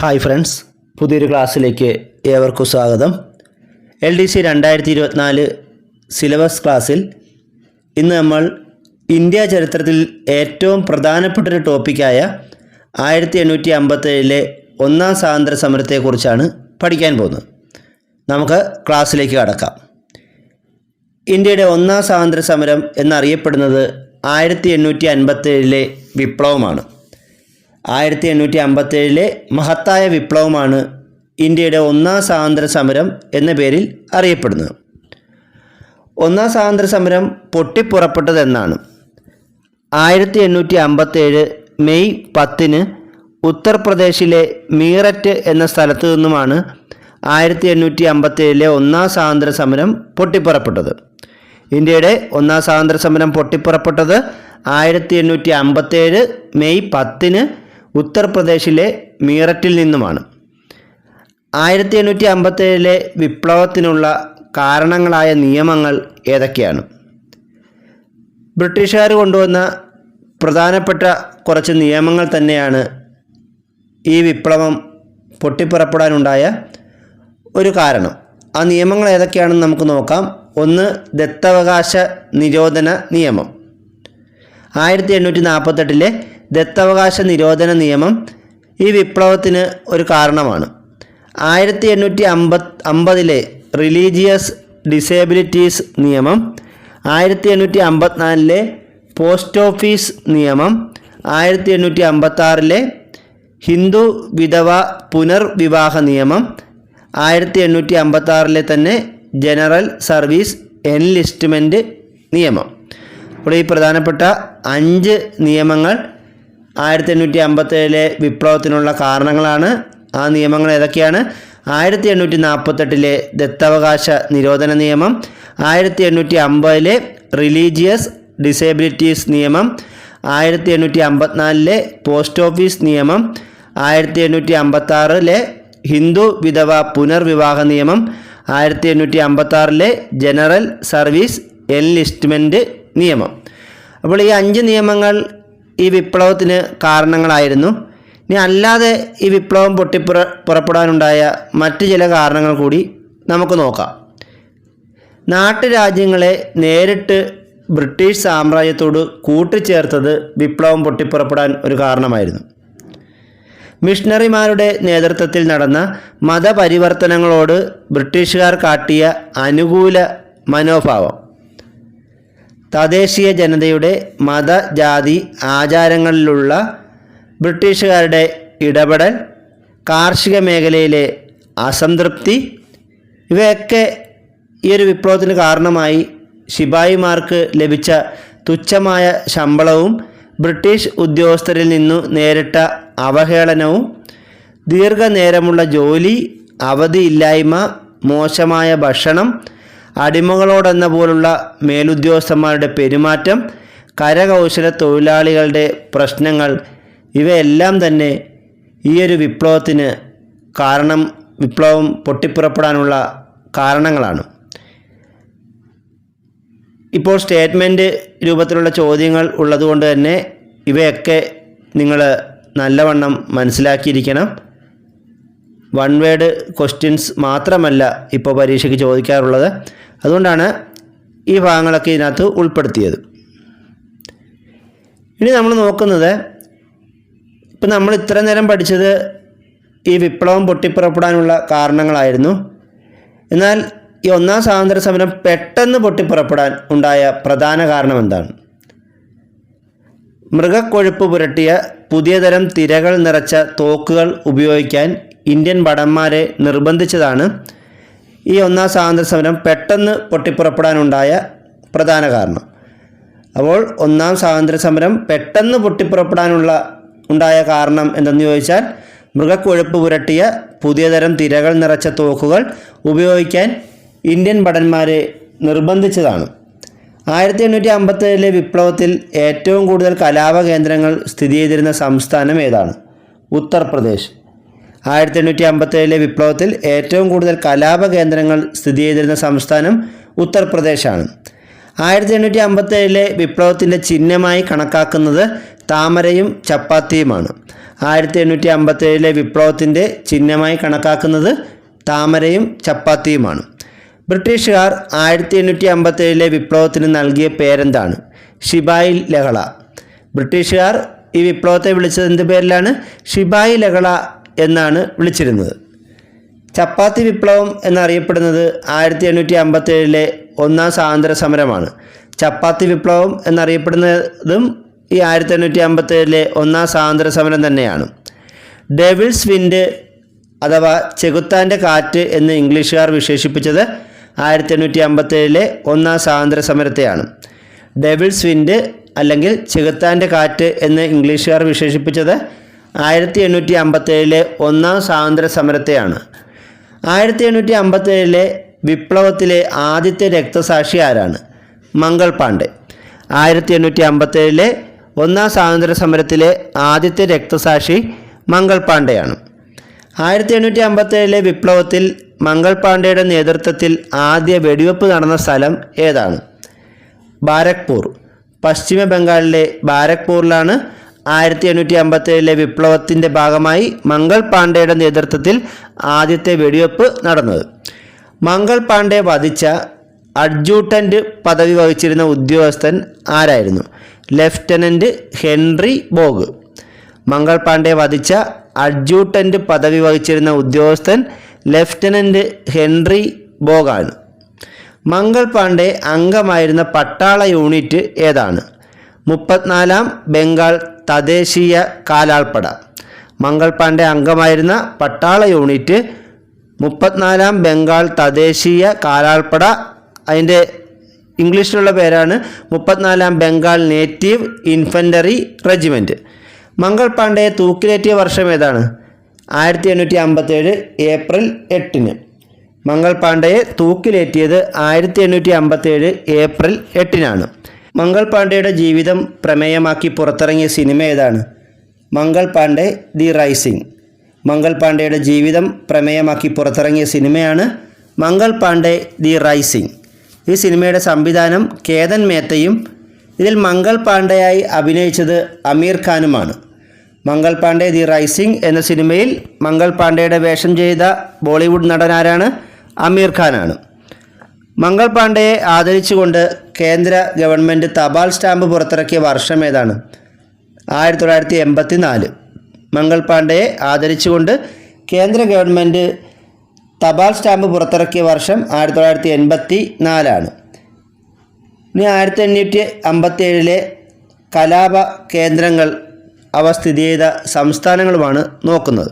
Hi friends പുതിയൊരു ക്ലാസ്സിലേക്ക് ഏവർക്കും സ്വാഗതം. എൽ ഡി സി രണ്ടായിരത്തി ഇരുപത്തിനാല് സിലബസ് ക്ലാസ്സിൽ ഇന്ന് നമ്മൾ ഇന്ത്യ ചരിത്രത്തിൽ ഏറ്റവും പ്രധാനപ്പെട്ട ഒരു ടോപ്പിക്കായ ആയിരത്തി എണ്ണൂറ്റി അമ്പത്തേഴിലെ ഒന്നാം സ്വാതന്ത്ര്യ സമരത്തെക്കുറിച്ചാണ് പഠിക്കാൻ പോകുന്നത്. നമുക്ക് ക്ലാസ്സിലേക്ക് കടക്കാം. ഇന്ത്യയുടെ ഒന്നാം സ്വാതന്ത്ര്യ സമരം എന്നറിയപ്പെടുന്നത് ആയിരത്തി എണ്ണൂറ്റി അൻപത്തേഴിലെ വിപ്ലവമാണ്. ആയിരത്തി എണ്ണൂറ്റി അമ്പത്തേഴിലെ മഹത്തായ വിപ്ലവമാണ് ഇന്ത്യയുടെ ഒന്നാം സ്വാതന്ത്ര്യ സമരം എന്ന പേരിൽ അറിയപ്പെടുന്നത്. ഒന്നാം സ്വാതന്ത്ര്യ സമരം പൊട്ടിപ്പുറപ്പെട്ടതെന്നാണ്. ആയിരത്തി എണ്ണൂറ്റി അമ്പത്തേഴ് മെയ് പത്തിന് ഉത്തർപ്രദേശിലെ മീററ്റ് എന്ന സ്ഥലത്തു നിന്നുമാണ് ആയിരത്തി എണ്ണൂറ്റി അമ്പത്തേഴിലെ ഒന്നാം സ്വാതന്ത്ര്യ സമരം പൊട്ടിപ്പുറപ്പെട്ടത്. ഇന്ത്യയുടെ ഒന്നാം സ്വാതന്ത്ര്യ സമരം പൊട്ടിപ്പുറപ്പെട്ടത് ആയിരത്തി എണ്ണൂറ്റി അമ്പത്തേഴ് മെയ് പത്തിന് ഉത്തർപ്രദേശിലെ മീററ്റിൽ നിന്നുമാണ്. ആയിരത്തി എണ്ണൂറ്റി അമ്പത്തേഴിലെ വിപ്ലവത്തിനുള്ള കാരണങ്ങളായ നിയമങ്ങൾ ഏതൊക്കെയാണ്? ബ്രിട്ടീഷുകാർ കൊണ്ടുവന്ന പ്രധാനപ്പെട്ട കുറച്ച് നിയമങ്ങൾ തന്നെയാണ് ഈ വിപ്ലവം പൊട്ടിപ്പുറപ്പെടാനുണ്ടായ ഒരു കാരണം. ആ നിയമങ്ങൾ ഏതൊക്കെയാണെന്ന് നമുക്ക് നോക്കാം. ഒന്ന് ദത്തവകാശ നിരോധന നിയമം. ആയിരത്തി എണ്ണൂറ്റി നാൽപ്പത്തെട്ടിലെ ദത്തവകാശ നിരോധന നിയമം ഈ വിപ്ലവത്തിന് ഒരു കാരണമാണ്. ആയിരത്തി എണ്ണൂറ്റി അമ്പത് അമ്പതിലെ റിലീജിയസ് ഡിസേബിലിറ്റീസ് നിയമം ആയിരത്തി എണ്ണൂറ്റി അമ്പത്തിനാലിലെ പോസ്റ്റ് ഓഫീസ് നിയമം ആയിരത്തി എണ്ണൂറ്റി അമ്പത്താറിലെ ഹിന്ദു വിധവ പുനർവിവാഹ നിയമം ആയിരത്തി എണ്ണൂറ്റി അമ്പത്താറിലെ തന്നെ ജനറൽ സർവീസ് എൻലിസ്റ്റ്മെന്റ് നിയമം. അപ്പോൾ ഈ പ്രധാനപ്പെട്ട അഞ്ച് നിയമങ്ങൾ ആയിരത്തി എണ്ണൂറ്റി അമ്പത്തേഴിലെ വിപ്ലവത്തിനുള്ള കാരണങ്ങളാണ് ആ നിയമങ്ങൾ ഏതൊക്കെയാണ്? ആയിരത്തി എണ്ണൂറ്റി നാൽപ്പത്തെട്ടിലെ ദത്തവകാശ നിരോധന നിയമം ആയിരത്തി എണ്ണൂറ്റി അമ്പതിലെ റിലീജിയസ് ഡിസേബിലിറ്റീസ് നിയമം ആയിരത്തി എണ്ണൂറ്റി അമ്പത്തിനാലിലെ പോസ്റ്റ് ഓഫീസ് നിയമം ആയിരത്തി എണ്ണൂറ്റി അമ്പത്താറിലെ ഹിന്ദു വിധവ പുനർവിവാഹ നിയമം ആയിരത്തി എണ്ണൂറ്റി അമ്പത്താറിലെ ജനറൽ സർവീസ് എൻലിസ്റ്റ്മെന്റ് നിയമം. അപ്പോൾ ഈ അഞ്ച് നിയമങ്ങൾ ഈ വിപ്ലവത്തിന് കാരണങ്ങളായിരുന്നു. ഇനി അല്ലാതെ ഈ വിപ്ലവം പൊട്ടിപ്പുറ പുറപ്പെടാനുണ്ടായ മറ്റ് ചില കാരണങ്ങൾ കൂടി നമുക്ക് നോക്കാം. നാട്ടുരാജ്യങ്ങളെ നേരിട്ട് ബ്രിട്ടീഷ് സാമ്രാജ്യത്തോട് കൂട്ടിച്ചേർത്തത് വിപ്ലവം പൊട്ടിപ്പുറപ്പെടാൻ ഒരു കാരണമായിരുന്നു. മിഷണറിമാരുടെ നേതൃത്വത്തിൽ നടന്ന മതപരിവർത്തനങ്ങളോട് ബ്രിട്ടീഷുകാർ കാട്ടിയ അനുകൂല മനോഭാവം. തദ്ദേശീയ ജനതയുടെ മത ജാതി ആചാരങ്ങളിലുള്ള ബ്രിട്ടീഷുകാരുടെ ഇടപെടൽ കാർഷിക മേഖലയിലെ അസംതൃപ്തി ഇവയൊക്കെ ഈ ഒരു വിപ്ലവത്തിന് കാരണമായി ശിപായിമാർക്ക് ലഭിച്ച തുച്ഛമായ ശമ്പളവും ബ്രിട്ടീഷ് ഉദ്യോഗസ്ഥരിൽ നിന്നു നേരിട്ട അവഹേളനവും ദീർഘനേരമുള്ള ജോലി അവധിയില്ലായ്മ മോശമായ ഭക്ഷണം അടിമകളോടെന്ന പോലുള്ള മേലുദ്യോഗസ്ഥന്മാരുടെ പെരുമാറ്റം കരകൗശല തൊഴിലാളികളുടെ പ്രശ്നങ്ങൾ ഇവയെല്ലാം തന്നെ ഈ ഒരു വിപ്ലവത്തിന് കാരണം വിപ്ലവം പൊട്ടിപ്പുറപ്പെടാനുള്ള കാരണങ്ങളാണ്. ഇപ്പോൾ സ്റ്റേറ്റ്മെന്റ് രൂപത്തിലുള്ള ചോദ്യങ്ങൾ ഉള്ളതുകൊണ്ട് തന്നെ ഇവയൊക്കെ നിങ്ങൾ നല്ലവണ്ണം മനസ്സിലാക്കിയിരിക്കണം. വൺ വേഡ് ക്വസ്റ്റ്യൻസ് മാത്രമല്ല ഇപ്പോൾ പരീക്ഷയ്ക്ക് ചോദിക്കാറുള്ളത്. അതുകൊണ്ടാണ് ഈ ഭാഗങ്ങളൊക്കെ ഇതിനകത്ത് ഉൾപ്പെടുത്തിയത്. ഇനി നമ്മൾ നോക്കുന്നത് ഇപ്പം നമ്മൾ ഇത്ര നേരം പഠിച്ചത് ഈ വിപ്ലവം പൊട്ടിപ്പുറപ്പെടാനുള്ള കാരണങ്ങളായിരുന്നു. എന്നാൽ ഈ ഒന്നാം സ്വാതന്ത്ര്യ സമരം പെട്ടെന്ന് പൊട്ടിപ്പുറപ്പെടാൻ ഉണ്ടായ പ്രധാന കാരണം എന്താണ്? മൃഗക്കൊഴുപ്പ് പുരട്ടിയ പുതിയതരം തിരകൾ നിറച്ച തോക്കുകൾ ഉപയോഗിക്കാൻ ഇന്ത്യൻ ഭടന്മാരെ നിർബന്ധിച്ചതാണ് ഈ ഒന്നാം സ്വാതന്ത്ര്യ സമരം പെട്ടെന്ന് പൊട്ടിപ്പുറപ്പെടാനുണ്ടായ പ്രധാന കാരണം. അപ്പോൾ ഒന്നാം സ്വാതന്ത്ര്യ സമരം പെട്ടെന്ന് പൊട്ടിപ്പുറപ്പെടാനുള്ള ഉണ്ടായ കാരണം എന്തെന്ന് ചോദിച്ചാൽ മൃഗക്കൊഴുപ്പ് പുരട്ടിയ പുതിയതരം തിരകൾ നിറച്ച തോക്കുകൾ ഉപയോഗിക്കാൻ ഇന്ത്യൻ ഭടന്മാരെ നിർബന്ധിച്ചതാണ്. ആയിരത്തി എണ്ണൂറ്റി അമ്പത്തേഴിലെ വിപ്ലവത്തിൽ ഏറ്റവും കൂടുതൽ കലാപ കേന്ദ്രങ്ങൾ സ്ഥിതി ചെയ്തിരുന്ന സംസ്ഥാനം ഏതാണ്? ഉത്തർപ്രദേശ്. ആയിരത്തി എണ്ണൂറ്റി അമ്പത്തേഴിലെ വിപ്ലവത്തിൽ ഏറ്റവും കൂടുതൽ കലാപ കേന്ദ്രങ്ങൾ സ്ഥിതി ചെയ്തിരുന്ന സംസ്ഥാനം ഉത്തർപ്രദേശാണ്. ആയിരത്തി എണ്ണൂറ്റി അമ്പത്തേഴിലെ വിപ്ലവത്തിന്റെ ചിഹ്നമായി കണക്കാക്കുന്നത് താമരയും ചപ്പാത്തിയുമാണ്. ആയിരത്തി എണ്ണൂറ്റി അമ്പത്തേഴിലെ വിപ്ലവത്തിന്റെ ചിഹ്നമായി കണക്കാക്കുന്നത് താമരയും ചപ്പാത്തിയുമാണ്. ബ്രിട്ടീഷുകാർ ആയിരത്തി എണ്ണൂറ്റി അമ്പത്തേഴിലെ വിപ്ലവത്തിന് നൽകിയ പേരെന്താണ്? ഷിബായി ലഹള. ബ്രിട്ടീഷുകാർ ഈ വിപ്ലവത്തെ വിളിച്ചത് എന്ത് പേരിലാണ്? ഷിബായി ലഹള എന്നാണ് വിളിച്ചിരുന്നത്. ചപ്പാത്തി വിപ്ലവം എന്നറിയപ്പെടുന്നത് ആയിരത്തി എണ്ണൂറ്റി അമ്പത്തേഴിലെ ഒന്നാം സ്വാതന്ത്ര്യ സമരമാണ്. ചപ്പാത്തി വിപ്ലവം എന്നറിയപ്പെടുന്നതും ഈ ആയിരത്തി എണ്ണൂറ്റി അമ്പത്തേഴിലെ ഒന്നാം സ്വാതന്ത്ര്യ സമരം തന്നെയാണ്. ഡെവിൾസ് വിൻഡ് അഥവാ ചെകുത്താന്റെ കാറ്റ് എന്ന് ഇംഗ്ലീഷുകാർ വിശേഷിപ്പിച്ചത് ആയിരത്തി എണ്ണൂറ്റി അമ്പത്തേഴിലെ ഒന്നാം സ്വാതന്ത്ര്യ സമരത്തെയാണ്. ഡെവിൾസ് വിൻഡ് അല്ലെങ്കിൽ ചെകുത്താന്റെ കാറ്റ് എന്ന് ഇംഗ്ലീഷുകാർ വിശേഷിപ്പിച്ചത് ആയിരത്തി എണ്ണൂറ്റി അമ്പത്തേഴിലെ ഒന്നാം സ്വാതന്ത്ര്യ സമരത്തെയാണ് ആയിരത്തി എണ്ണൂറ്റി അമ്പത്തേഴിലെ വിപ്ലവത്തിലെ ആദ്യത്തെ രക്തസാക്ഷി ആരാണ്? മംഗൾ പാണ്ഡെ. ആയിരത്തി എണ്ണൂറ്റി അമ്പത്തേഴിലെ ഒന്നാം സ്വാതന്ത്ര്യ സമരത്തിലെ ആദ്യത്തെ രക്തസാക്ഷി മംഗൾ പാണ്ഡെയാണ്. ആയിരത്തി എണ്ണൂറ്റി അമ്പത്തേഴിലെ വിപ്ലവത്തിൽ മംഗൾ പാണ്ഡെയുടെ നേതൃത്വത്തിൽ ആദ്യ വെടിവെപ്പ് നടന്ന സ്ഥലം ഏതാണ്? ബാരക്പൂർ. പശ്ചിമ ബംഗാളിലെ ബാരക്പൂരിലാണ് ആയിരത്തി എണ്ണൂറ്റി അമ്പത്തേഴിലെ വിപ്ലവത്തിന്റെ ഭാഗമായി മംഗൾ പാണ്ഡെയുടെ നേതൃത്വത്തിൽ ആദ്യത്തെ വെടിവെപ്പ് നടന്നത്. മംഗൾ പാണ്ഡെ വധിച്ച അഡ്ജൂട്ടന്റ് പദവി വഹിച്ചിരുന്ന ഉദ്യോഗസ്ഥൻ ആരായിരുന്നു? Lieutenant Henry Baugh. Mangal Pandey വധിച്ച അഡ്ജൂട്ടന്റ് പദവി വഹിച്ചിരുന്ന ഉദ്യോഗസ്ഥൻ ലെഫ്റ്റനന്റ് ഹെൻറി ബോഗാണ്. മംഗൾ പാണ്ഡെ അംഗമായിരുന്ന പട്ടാള യൂണിറ്റ് ഏതാണ്? മുപ്പത്തിനാലാം ബംഗാൾ തദ്ദേശീയ കാലാൾപ്പട. മംഗൾ പാണ്ഡെ അംഗമായിരുന്ന പട്ടാള യൂണിറ്റ് മുപ്പത്തിനാലാം ബംഗാൾ തദ്ദേശീയ കാലാൾപ്പട. അതിന്റെ ഇംഗ്ലീഷിലുള്ള പേരാണ് മുപ്പത്തിനാലാം Bengal native infantry regiment Mangal പാണ്ഡെയെ തൂക്കിലേറ്റിയ വർഷം ഏതാണ്? ആയിരത്തി എണ്ണൂറ്റി അമ്പത്തേഴ് ഏപ്രിൽ എട്ടിന്. മംഗൾ പാണ്ഡെയെ തൂക്കിലേറ്റിയത് ആയിരത്തി എണ്ണൂറ്റി അമ്പത്തേഴ് ഏപ്രിൽ എട്ടിനാണ്. മംഗൾ പാണ്ഡെയുടെ ജീവിതം പ്രമേയമാക്കി പുറത്തിറങ്ങിയ സിനിമ ഏതാണ്? Mangal Pandey the rising. Mangal പാണ്ഡെയുടെ ജീവിതം പ്രമേയമാക്കി പുറത്തിറങ്ങിയ സിനിമയാണ് മംഗൾ പാണ്ഡെ ദി റൈസിംഗ്. ഈ സിനിമയുടെ സംവിധാനം കേതൻ മേത്തയും ഇതിൽ മംഗൾ പാണ്ഡെയായി അഭിനയിച്ചത് അമീർ ഖാനുമാണ്. മംഗൾ പാണ്ഡെ ദി റൈസിംഗ് എന്ന സിനിമയിൽ മംഗൾ പാണ്ഡെയുടെ വേഷം ചെയ്ത ബോളിവുഡ് നടനാരാണ് അമീർ ഖാനാണ്. മംഗൾ പാണ്ഡെയെ ആദരിച്ചുകൊണ്ട് കേന്ദ്ര ഗവൺമെന്റ് തപാൽ സ്റ്റാമ്പ് പുറത്തിറക്കിയ വർഷം ഏതാണ്? ആയിരത്തി തൊള്ളായിരത്തി എൺപത്തി നാല് മംഗൾ പാണ്ഡെയെ ആദരിച്ചുകൊണ്ട് കേന്ദ്ര ഗവൺമെന്റ് തപാൽ സ്റ്റാമ്പ് പുറത്തിറക്കിയ വർഷം ആയിരത്തി തൊള്ളായിരത്തി എൺപത്തി നാലാണ് ഇനി ആയിരത്തി എണ്ണൂറ്റി അമ്പത്തി ഏഴിലെ കലാപ കേന്ദ്രങ്ങൾ അവ സ്ഥിതി ചെയ്ത സംസ്ഥാനങ്ങളുമാണ് നോക്കുന്നത്.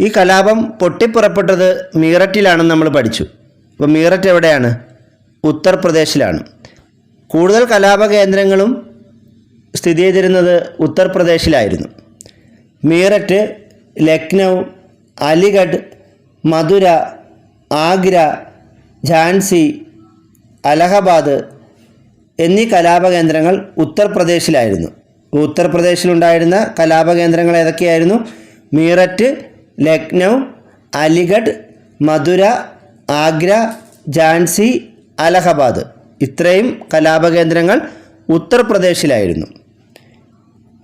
ഈ കലാപം പൊട്ടിപ്പുറപ്പെട്ടത് മീററ്റിലാണെന്ന് നമ്മൾ പഠിച്ചു. അപ്പോൾ മീററ്റ് എവിടെയാണ്? ഉത്തർപ്രദേശിലാണ്. കൂടുതൽ കലാപ കേന്ദ്രങ്ങളും സ്ഥിതി ചെയ്തിരുന്നത് ഉത്തർപ്രദേശിലായിരുന്നു. മീററ്റ് ലക്നൗ അലിഗഡ് മധുര ആഗ്ര ഝാൻസി അലഹബാദ് എന്നീ കലാപകേന്ദ്രങ്ങൾ ഉത്തർപ്രദേശിലായിരുന്നു. ഉത്തർപ്രദേശിലുണ്ടായിരുന്ന കലാപകേന്ദ്രങ്ങൾ ഏതൊക്കെയായിരുന്നു? മീററ്റ് ലക്നൗ അലിഗഡ് മധുര ആഗ്ര ഝാൻസി അലഹബാദ്. ഇത്രയും കലാപകേന്ദ്രങ്ങൾ ഉത്തർപ്രദേശിലായിരുന്നു.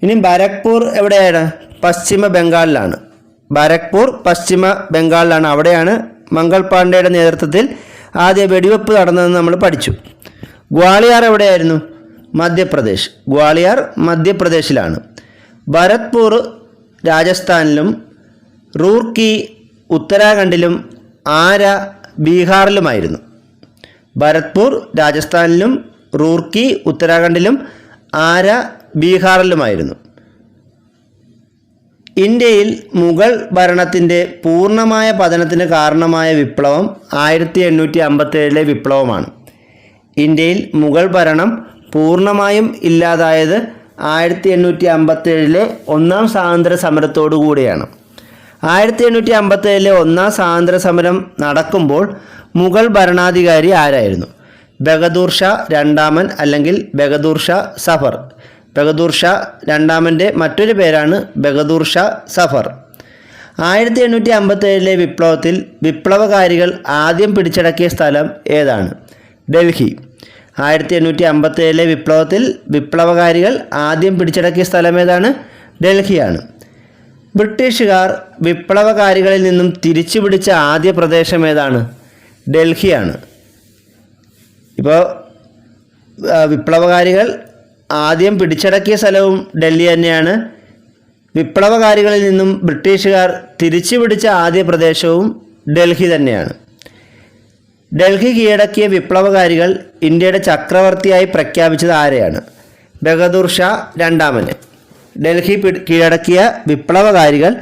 ഇനി ബാരക്പൂർ എവിടെയാണ്? പശ്ചിമ ബംഗാളിലാണ്. ബാരക്പൂർ പശ്ചിമ ബംഗാളിലാണ്. അവിടെയാണ് മംഗൾ പാണ്ഡെയുടെ നേതൃത്വത്തിൽ ആദ്യ വെടിവെപ്പ് നടന്നതെന്ന് നമ്മൾ പഠിച്ചു. ഗ്വാളിയാർ എവിടെയായിരുന്നു? മധ്യപ്രദേശ്. ഗ്വാളിയാർ മധ്യപ്രദേശിലാണ്. ഭരത്പൂർ രാജസ്ഥാനിലും റൂർക്കി ഉത്തരാഖണ്ഡിലും ആര ബീഹാറിലുമായിരുന്നു. ഭരത്പൂർ രാജസ്ഥാനിലും റൂർക്കി ഉത്തരാഖണ്ഡിലും ആര ബീഹാറിലുമായിരുന്നു. ഇന്ത്യയിൽ മുഗൾ ഭരണത്തിന്റെ പൂർണമായ പതനത്തിന് കാരണമായ വിപ്ലവം ആയിരത്തി എണ്ണൂറ്റി അമ്പത്തേഴിലെ വിപ്ലവമാണ്. ഇന്ത്യയിൽ മുഗൾ ഭരണം പൂർണമായും ഇല്ലാതായത് ആയിരത്തി എണ്ണൂറ്റി അമ്പത്തേഴിലെ ഒന്നാം സ്വാതന്ത്ര്യ സമരത്തോടു കൂടിയാണ് ആയിരത്തി എണ്ണൂറ്റി അമ്പത്തേഴിലെ ഒന്നാം സ്വാതന്ത്ര്യ സമരം നടക്കുമ്പോൾ മുഗൾ ഭരണാധികാരി ആരായിരുന്നു? ബഹദൂർ ഷാ രണ്ടാമൻ അല്ലെങ്കിൽ ബഹദൂർ ഷാ സഫർ? ബഹദൂർ ഷാ രണ്ടാമന്റെ മറ്റൊരു പേരാണ് ബഹദൂർ ഷാ സഫർ. ആയിരത്തി എണ്ണൂറ്റി അമ്പത്തേഴിലെ വിപ്ലവത്തിൽ വിപ്ലവകാരികൾ ആദ്യം പിടിച്ചടക്കിയ സ്ഥലം ഏതാണ്? ഡൽഹി. ആയിരത്തി എണ്ണൂറ്റി അമ്പത്തേഴിലെ വിപ്ലവത്തിൽ വിപ്ലവകാരികൾ ആദ്യം പിടിച്ചടക്കിയ സ്ഥലം ഏതാണ്? ഡൽഹിയാണ്. ബ്രിട്ടീഷുകാർ വിപ്ലവകാരികളിൽ നിന്നും തിരിച്ചുപിടിച്ച ആദ്യ പ്രദേശം ഏതാണ്? ഡൽഹിയാണ്. ഇപ്പോൾ വിപ്ലവകാരികൾ ആദ്യം പിടിച്ചടക്കിയ സ്ഥലവും ഡൽഹി തന്നെയാണ്. വിപ്ലവകാരികളിൽ നിന്നും ബ്രിട്ടീഷുകാർ തിരിച്ചു പിടിച്ച ആദ്യ പ്രദേശവും ഡൽഹി തന്നെയാണ്. ഡൽഹി കീഴടക്കിയ വിപ്ലവകാരികൾ ഇന്ത്യയുടെ ചക്രവർത്തിയായി പ്രഖ്യാപിച്ചത് ആരെയാണ്? ബഹദൂർ ഷാ രണ്ടാമന്. ഡൽഹി കീഴടക്കിയ വിപ്ലവകാരികൾ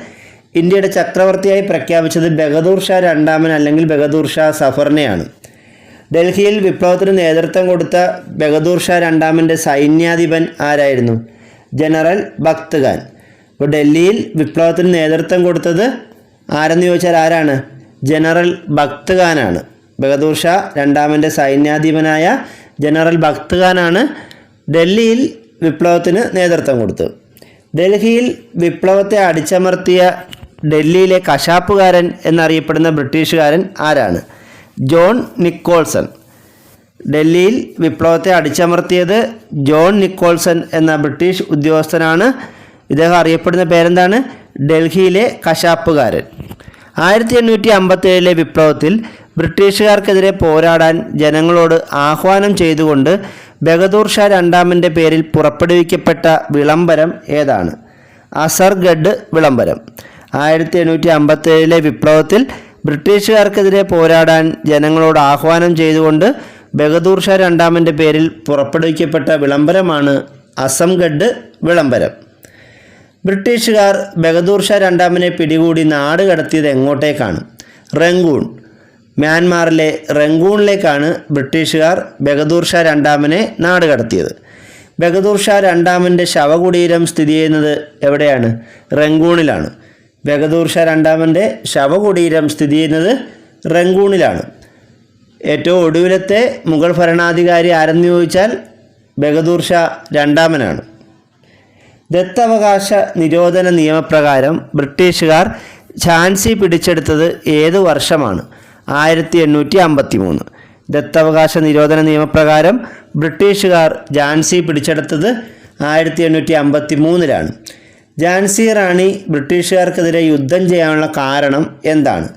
ഇന്ത്യയുടെ ചക്രവർത്തിയായി പ്രഖ്യാപിച്ചത് ബഹദൂർ ഷാ രണ്ടാമൻ അല്ലെങ്കിൽ ബഹദൂർ ഷാ സഫറിനെയാണ്. ഡൽഹിയിൽ വിപ്ലവത്തിന് നേതൃത്വം കൊടുത്ത ബഹദൂർ ഷാ രണ്ടാമന്റെ സൈന്യാധിപൻ ആരായിരുന്നു? ജനറൽ ഭക്ത് ഖാൻ അപ്പോൾ ഡൽഹിയിൽ വിപ്ലവത്തിന് നേതൃത്വം കൊടുത്തത് ആരെന്ന് ചോദിച്ചാൽ ആരാണ്? ജനറൽ ഭക്ത് ഖാനാണ് ബഹദൂർ ഷാ രണ്ടാമന്റെ സൈന്യാധിപനായ ജനറൽ ഭക്ത് ഖാനാണ് ഡൽഹിയിൽ വിപ്ലവത്തിന് നേതൃത്വം കൊടുത്തത്. ഡൽഹിയിൽ വിപ്ലവത്തെ അടിച്ചമർത്തിയ ഡൽഹിയിലെ കശാപ്പുകാരൻ എന്നറിയപ്പെടുന്ന ബ്രിട്ടീഷുകാരൻ ആരാണ്? John Nicholson. ഡൽഹിയിൽ വിപ്ലവത്തെ അടിച്ചമർത്തിയത് ജോൺ നിക്കോൾസൺ എന്ന ബ്രിട്ടീഷ് ഉദ്യോഗസ്ഥനാണ്. ഇദ്ദേഹം അറിയപ്പെടുന്ന പേരെന്താണ്? ഡൽഹിയിലെ കശാപ്പുകാരൻ. ആയിരത്തി എണ്ണൂറ്റി അമ്പത്തേഴിലെ വിപ്ലവത്തിൽ ബ്രിട്ടീഷുകാർക്കെതിരെ പോരാടാൻ ജനങ്ങളോട് ആഹ്വാനം ചെയ്തുകൊണ്ട് ബഹദൂർ ഷാ രണ്ടാമന്റെ പേരിൽ പുറപ്പെടുവിക്കപ്പെട്ട വിളംബരം ഏതാണ്? അസർഗഡ് വിളംബരം. ആയിരത്തി എണ്ണൂറ്റി അമ്പത്തേഴിലെ വിപ്ലവത്തിൽ ബ്രിട്ടീഷുകാർക്കെതിരെ പോരാടാൻ ജനങ്ങളോട് ആഹ്വാനം ചെയ്തുകൊണ്ട് ബഹദൂർ ഷാ രണ്ടാമന്റെ പേരിൽ പുറപ്പെടുവിക്കപ്പെട്ട വിളംബരമാണ് അസംഗഡ് വിളംബരം. ബ്രിട്ടീഷുകാർ ബഹദൂർ ഷാ രണ്ടാമനെ പിടികൂടി നാട് കടത്തിയത് എങ്ങോട്ടേക്കാണ്? റംഗൂൺ. മ്യാൻമാറിലെ റംഗൂണിലേക്കാണ് ബ്രിട്ടീഷുകാർ ബഹദൂർ ഷാ രണ്ടാമനെ നാട് കടത്തിയത്. ബഹദൂർ ഷാ രണ്ടാമന്റെ ശവകുടീരം സ്ഥിതി ചെയ്യുന്നത് എവിടെയാണ്? റംഗൂണിലാണ് ബഹദൂർ ഷാ രണ്ടാമന്റെ ശവകുടീരം സ്ഥിതി ചെയ്യുന്നത് റംഗൂണിലാണ് ഏറ്റവും ഒടുവിലത്തെ മുഗൾ ഭരണാധികാരി ആരെന്ന് ചോദിച്ചാൽ ബഹദൂർ ഷാ രണ്ടാമനാണ്. ദത്തവകാശ നിരോധന നിയമപ്രകാരം ബ്രിട്ടീഷുകാർ ഝാൻസി പിടിച്ചെടുത്തത് ഏത് വർഷമാണ്? ആയിരത്തി എണ്ണൂറ്റി അമ്പത്തി മൂന്ന് ദത്തവകാശ നിരോധന നിയമപ്രകാരം ബ്രിട്ടീഷുകാർ ജാൻസി പിടിച്ചെടുത്തത് ആയിരത്തി എണ്ണൂറ്റി അമ്പത്തി മൂന്നിലാണ് ഝാൻസി റാണി ബ്രിട്ടീഷുകാർക്കെതിരെ യുദ്ധം ചെയ്യാനുള്ള കാരണം എന്താണ്?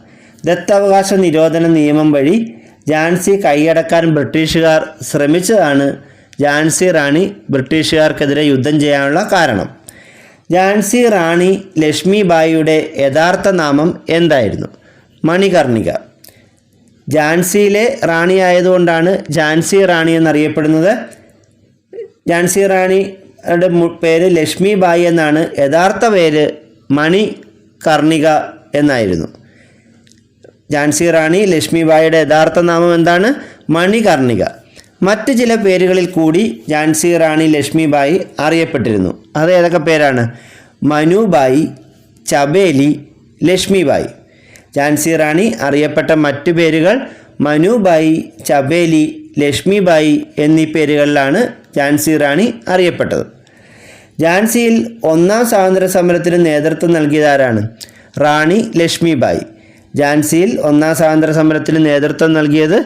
ദത്തവകാശ നിരോധന നിയമം വഴി ജാൻസി കൈയടക്കാൻ ബ്രിട്ടീഷുകാർ ശ്രമിച്ചതാണ് ജാൻസി റാണി ബ്രിട്ടീഷുകാർക്കെതിരെ യുദ്ധം ചെയ്യാനുള്ള കാരണം. ജാൻസി റാണി ലക്ഷ്മിബായിയുടെ യഥാർത്ഥ നാമം എന്തായിരുന്നു? മണികർണിക. ഝാൻസിയിലെ റാണിയായതുകൊണ്ടാണ് ജാൻസി റാണി എന്നറിയപ്പെടുന്നത്. ഝാൻസി റാണിയുടെ പേര് ലക്ഷ്മി ബായി എന്നാണ്. യഥാർത്ഥ പേര് മണി കർണിക എന്നായിരുന്നു. ജാൻസി റാണി ലക്ഷ്മി ബായിയുടെ യഥാർത്ഥ നാമം എന്താണ്? മണി കർണിക. മറ്റ് ചില പേരുകളിൽ കൂടി ജാൻസി റാണി ലക്ഷ്മി ബായി അറിയപ്പെട്ടിരുന്നു. അത് ഏതൊക്കെ പേരാണ്? മനുബായി ചബേലി ലക്ഷ്മിബായി ഝാൻസി റാണി അറിയപ്പെട്ട മറ്റു പേരുകൾ മനുബായി ചബേലി ലക്ഷ്മിബായി എന്നീ പേരുകളിലാണ് ഝാൻസി റാണി അറിയപ്പെട്ടത്. ഝാൻസിയിൽ ഒന്നാം സ്വാതന്ത്ര്യ സമരത്തിന് നേതൃത്വം നൽകിയതാരാണ്? റാണി ലക്ഷ്മിബായി ഝാൻസിയിൽ ഒന്നാം സ്വാതന്ത്ര്യ സമരത്തിന് നേതൃത്വം നൽകിയത്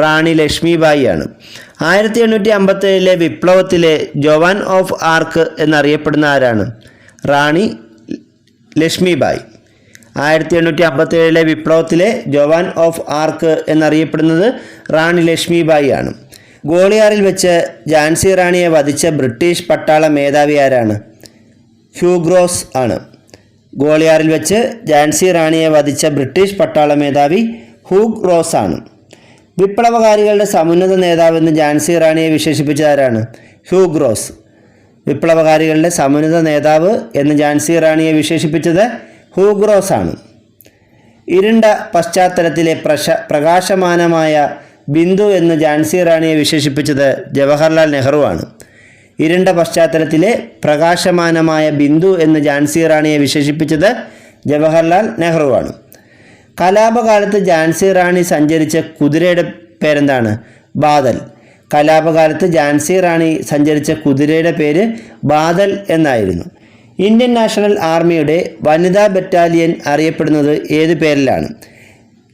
റാണി ലക്ഷ്മിബായി ആണ്. ആയിരത്തി എണ്ണൂറ്റി അമ്പത്തേഴിലെ വിപ്ലവത്തിലെ ജോവാൻ ഓഫ് ആർക്ക് എന്നറിയപ്പെടുന്ന ആരാണ്? റാണി ലക്ഷ്മിബായി ആയിരത്തി എണ്ണൂറ്റി അമ്പത്തേഴിലെ വിപ്ലവത്തിലെ ജവാൻ ഓഫ് ആർക്ക് എന്നറിയപ്പെടുന്നത് റാണി ലക്ഷ്മിബായി ആണ് ഗോളിയാറിൽ വെച്ച് ജാൻസി റാണിയെ വധിച്ച ബ്രിട്ടീഷ് പട്ടാള മേധാവി ആരാണ്? ഹ്യൂഗ്രോസ് ആണ്. ഗോളിയാറിൽ വെച്ച് ജാൻസി റാണിയെ വധിച്ച ബ്രിട്ടീഷ് പട്ടാള മേധാവി ഹൂഗ് റോസ് ആണ്. വിപ്ലവകാരികളുടെ സമുന്നത നേതാവെന്ന് ജാൻസി റാണിയെ വിശേഷിപ്പിച്ച ആരാണ്? ഹ്യൂഗ് റോസ് വിപ്ലവകാരികളുടെ സമുന്നത നേതാവ് എന്ന് ജാൻസി റാണിയെ വിശേഷിപ്പിച്ചത് ഹൂഗ് റോസ് ആണ് ഇരുണ്ട പശ്ചാത്തലത്തിലെ പ്രശ പ്രകാശമാനമായ ബിന്ദു എന്ന് ഝാൻസി റാണിയെ വിശേഷിപ്പിച്ചത് ജവഹർലാൽ നെഹ്റുവാണ്. ഇരുണ്ട പശ്ചാത്തലത്തിലെ പ്രകാശമാനമായ ബിന്ദു എന്ന് ഝാൻസി റാണിയെ വിശേഷിപ്പിച്ചത് ജവഹർലാൽ നെഹ്റുവാണ്. കലാപകാലത്ത് ഝാൻസി റാണി സഞ്ചരിച്ച കുതിരയുടെ പേരെന്താണ്? ബാദൽ. കലാപകാലത്ത് ഝാൻസി റാണി സഞ്ചരിച്ച കുതിരയുടെ പേര് ബാദൽ എന്നായിരുന്നു. ഇന്ത്യൻ നാഷണൽ ആർമിയുടെ വനിതാ ബറ്റാലിയൻ അറിയപ്പെടുന്നത് ഏത് പേരിലാണ്?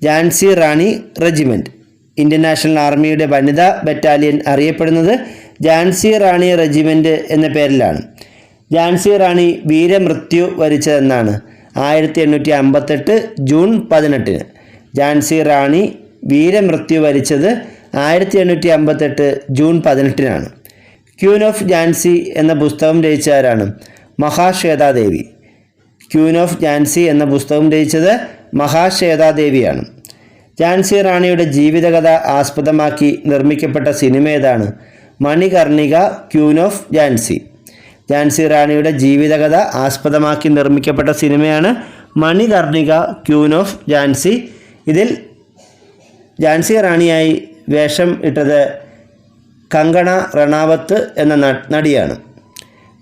Jhansi Rani regiment Indian national ആർമിയുടെ വനിതാ ബറ്റാലിയൻ അറിയപ്പെടുന്നത് ജാൻസി റാണി റെജിമെന്റ് എന്ന പേരിലാണ്. ജാൻസി റാണി വീരമൃത്യു വരിച്ചതെന്നാണ് ആയിരത്തി എണ്ണൂറ്റി അമ്പത്തെട്ട് ജൂൺ പതിനെട്ടിന്. ജാൻസി റാണി വീരമൃത്യു വരിച്ചത് ആയിരത്തി എണ്ണൂറ്റി അമ്പത്തെട്ട് ജൂൺ പതിനെട്ടിനാണ്. ക്യൂൻ ഓഫ് ജാൻസി എന്ന പുസ്തകം രചിച്ച ആരാണ് മഹാശ്വേതാദേവി. ക്യൂൻ ഓഫ് ജാൻസി എന്ന പുസ്തകം രചിച്ചത് മഹാശ്വേതാദേവിയാണ്. ജാൻസി റാണിയുടെ ജീവിതകഥ ആസ്പദമാക്കി നിർമ്മിക്കപ്പെട്ട സിനിമ ഏതാണ്? Manikarnika queen of Jhansi. Jancy റാണിയുടെ ജീവിതകഥ ആസ്പദമാക്കി നിർമ്മിക്കപ്പെട്ട സിനിമയാണ് മണികർണിക ക്യൂൻ ഓഫ് ജാൻസി. ഇതിൽ ജാൻസി റാണിയായി വേഷം ഇട്ടത് കങ്കണ റണാവത്ത് എന്ന നടിയാണ്.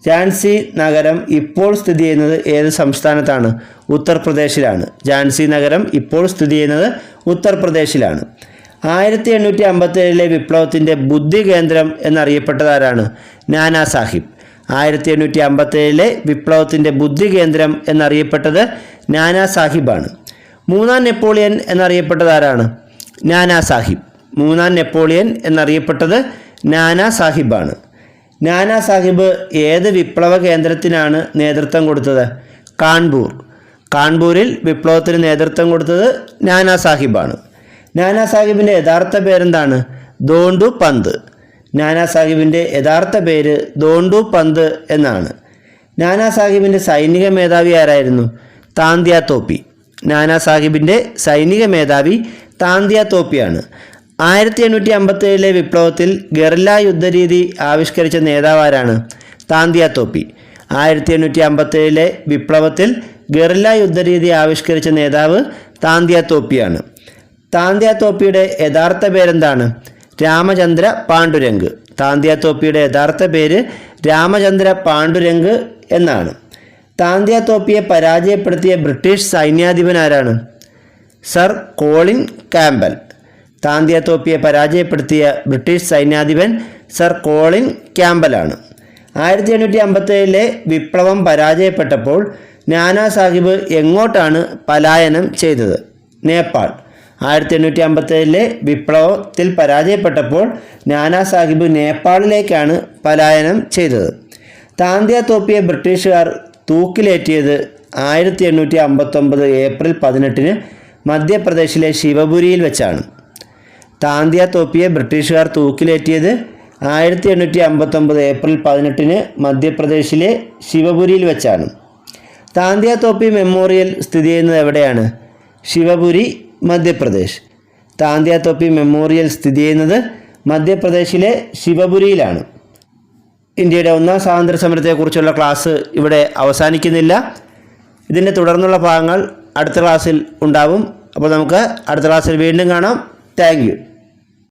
ഝാൻസി നഗരം ഇപ്പോൾ സ്ഥിതി ചെയ്യുന്നത് ഏത് സംസ്ഥാനത്താണ്? ഉത്തർപ്രദേശിലാണ്. ഝാൻസി നഗരം ഇപ്പോൾ സ്ഥിതി ചെയ്യുന്നത് ഉത്തർപ്രദേശിലാണ്. ആയിരത്തി എണ്ണൂറ്റി അമ്പത്തേഴിലെ വിപ്ലവത്തിന്റെ ബുദ്ധി കേന്ദ്രം എന്നറിയപ്പെട്ടതാരാണ് നാനാ സാഹിബ്. ആയിരത്തി എണ്ണൂറ്റി അമ്പത്തേഴിലെ വിപ്ലവത്തിന്റെ ബുദ്ധി കേന്ദ്രം എന്നറിയപ്പെട്ടത് നാനാ സാഹിബാണ്. മൂന്നാം നെപ്പോളിയൻ എന്നറിയപ്പെട്ടതാരാണ് നാനാ സാഹിബ്. മൂന്നാം നെപ്പോളിയൻ എന്നറിയപ്പെട്ടത് നാനാ സാഹിബാണ്. നാനാ സാഹിബ് ഏത് വിപ്ലവ കേന്ദ്രത്തിനാണ് നേതൃത്വം കൊടുത്തത്? കാൺപൂർ. കാൺപൂരിൽ വിപ്ലവത്തിന് നേതൃത്വം കൊടുത്തത് നാനാ സാഹിബാണ്. നാനാ സാഹിബിന്റെ യഥാർത്ഥ പേരെന്താണ്? ദോണ്ടു പന്ത്. നാനാ സാഹിബിന്റെ യഥാർത്ഥ പേര് ദോണ്ടു പന്ത് എന്നാണ്. നാനാ സാഹിബിന്റെ സൈനിക മേധാവി ആരായിരുന്നു? താന്തിയ തോപ്പി. നാനാ സാഹിബിന്റെ സൈനിക മേധാവി താന്തിയ തോപ്പിയാണ്. ആയിരത്തി എണ്ണൂറ്റി അമ്പത്തേഴിലെ വിപ്ലവത്തിൽ ഗറില്ല യുദ്ധരീതി ആവിഷ്കരിച്ച നേതാവാരാണ് താന്തിയ തോപ്പി. ആയിരത്തി എണ്ണൂറ്റി അമ്പത്തേഴിലെ വിപ്ലവത്തിൽ ഗറില്ല യുദ്ധരീതി ആവിഷ്കരിച്ച നേതാവ് താന്തിയ തോപ്പിയാണ്. താന്തിയ തോപ്പിയുടെ യഥാർത്ഥ പേരെന്താണ്? രാമചന്ദ്ര പാണ്ഡുരംഗ്. താന്തിയ തോപ്പിയുടെ യഥാർത്ഥ പേര് രാമചന്ദ്ര പാണ്ഡുരംഗ് എന്നാണ്. താന്തിയ തോപ്പിയെ പരാജയപ്പെടുത്തിയ ബ്രിട്ടീഷ് സൈന്യാധിപൻ ആരാണ്? സർ കോളിൻ ക്യാമ്പൽ താന്തിയ തോപ്പിയെ പരാജയപ്പെടുത്തിയ ബ്രിട്ടീഷ് സൈന്യാധിപൻ സർ കോളിൻ ക്യാമ്പലാണ്. ആയിരത്തി എണ്ണൂറ്റി അമ്പത്തേഴിലെ വിപ്ലവം പരാജയപ്പെട്ടപ്പോൾ നാനാ സാഹിബ് എങ്ങോട്ടാണ് പലായനം ചെയ്തത്? നേപ്പാൾ. ആയിരത്തി എണ്ണൂറ്റി അമ്പത്തേഴിലെ വിപ്ലവത്തിൽ പരാജയപ്പെട്ടപ്പോൾ നാനാ സാഹിബ് നേപ്പാളിലേക്കാണ് പലായനം ചെയ്തത്. താന്തിയ തോപ്പിയെ ബ്രിട്ടീഷുകാർ തൂക്കിലേറ്റിയത് ആയിരത്തി എണ്ണൂറ്റി അമ്പത്തൊമ്പത് ഏപ്രിൽ പതിനെട്ടിന് മധ്യപ്രദേശിലെ ശിവപുരിയിൽ വെച്ചാണ്. താന്തിയ തോപ്പിയെ ബ്രിട്ടീഷുകാർ തൂക്കിലേറ്റിയത് ആയിരത്തി എണ്ണൂറ്റി അമ്പത്തൊമ്പത് ഏപ്രിൽ പതിനെട്ടിന് മധ്യപ്രദേശിലെ ശിവപുരിയിൽ വെച്ചാണ്. താന്തിയ തോപ്പി മെമ്മോറിയൽ സ്ഥിതി ചെയ്യുന്നത് എവിടെയാണ്? ശിവപുരി മധ്യപ്രദേശ്. താന്തിയ തോപ്പി മെമ്മോറിയൽ സ്ഥിതി ചെയ്യുന്നത് മധ്യപ്രദേശിലെ ശിവപുരിയിലാണ്. ഇന്ത്യയുടെ ഒന്നാം സ്വാതന്ത്ര്യ സമരത്തെക്കുറിച്ചുള്ള ക്ലാസ് ഇവിടെ അവസാനിക്കുന്നില്ല. ഇതിന്റെ തുടർന്നുള്ള ഭാഗങ്ങൾ അടുത്ത ക്ലാസ്സിൽ ഉണ്ടാവും. അപ്പോൾ നമുക്ക് അടുത്ത ക്ലാസ്സിൽ വീണ്ടും കാണാം. താങ്ക്